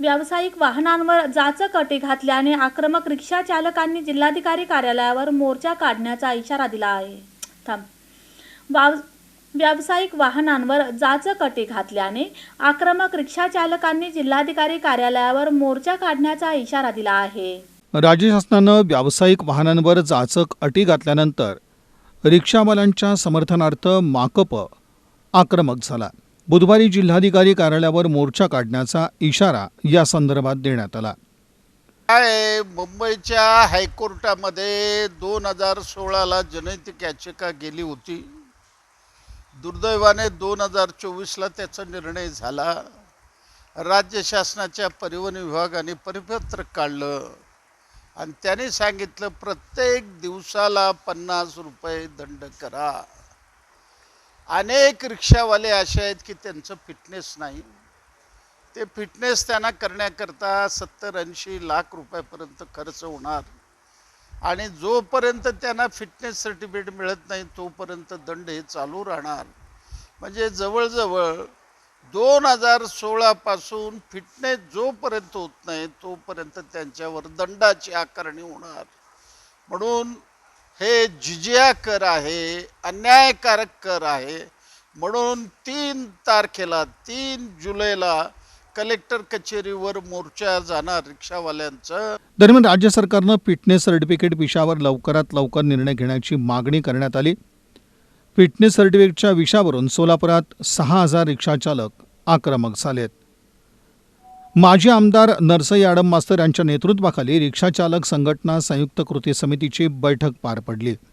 व्यावसायिक वाहनांवर जाचक अटी घातल्याने आक्रमक रिक्षा चालकांनी जिल्हाधिकारी कार्यालयावर मोर्चा काढण्याचा इशारा दिला आहे. थांब. वाव व्यावसायिक वाहनांवर जाचक अटी घातल्याने आक्रमक रिक्षा चालकांनी जिल्हाधिकारी कार्यालयावर मोर्चा काढण्याचा इशारा दिला आहे. राज्य शासनानं व्यावसायिक वाहनांवर जाचक अटी घातल्यानंतर रिक्षावाल्यांच्या समर्थनार्थ माकप आक्रमक झाला. बुधवारी जिल्हाधिकारी कार्यालयावर मोर्चा काढण्याचा इशारा या संदर्भात देण्यात आला. काय मुंबईच्या हायकोर्टामध्ये दोन हजार सोळाला जनहित याचिका गेली होती. दुर्दैवाने दोन हजार चोवीसला त्याचा निर्णय झाला. राज्य शासनाच्या परिवहन विभागाने परिपत्रक काढलं. आणि त्याने सांगितलं प्रत्येक दिवसाला पन्नास रुपये दंड करा. अनेक रिक्षावाले असे आहेत की त्यांचं फिटनेस नाही. ते फिटनेस त्यांना करण्याकरता सत्तर ऐंशी लाख रुपयापर्यंत खर्च होणार. आणि जोपर्यंत त्यांना फिटनेस सर्टिफिकेट मिळत नाही तोपर्यंत दंड हे चालू राहणार. म्हणजे जवळजवळ दोन हजार सोळापासून फिटनेस जोपर्यंत होत नाही तोपर्यंत त्यांच्यावर दंडाची आकारणी होणार. म्हणून हे जिजिया कर आहे अन्यायकारक कर आहे. म्हणून तीन तारखेला तीन जुलैला कलेक्टर कचेरीवर मोर्चा जाणार रिक्षावाल्यांचं. दरम्यान राज्य सरकारनं फिटनेस सर्टिफिकेट विषयावर लवकरात लवकर निर्णय घेण्याची मागणी करण्यात आली. फिटनेस सर्टिफिकेटच्या विषयावरून सोलापुरात सहा हजार रिक्षाचालक आक्रमक झालेत. माजी आमदार नरसई आडम मास्तर यांच्या नेतृत्वाखाली रिक्षाचालक संघटना संयुक्त कृती समितीची बैठक पार पडली.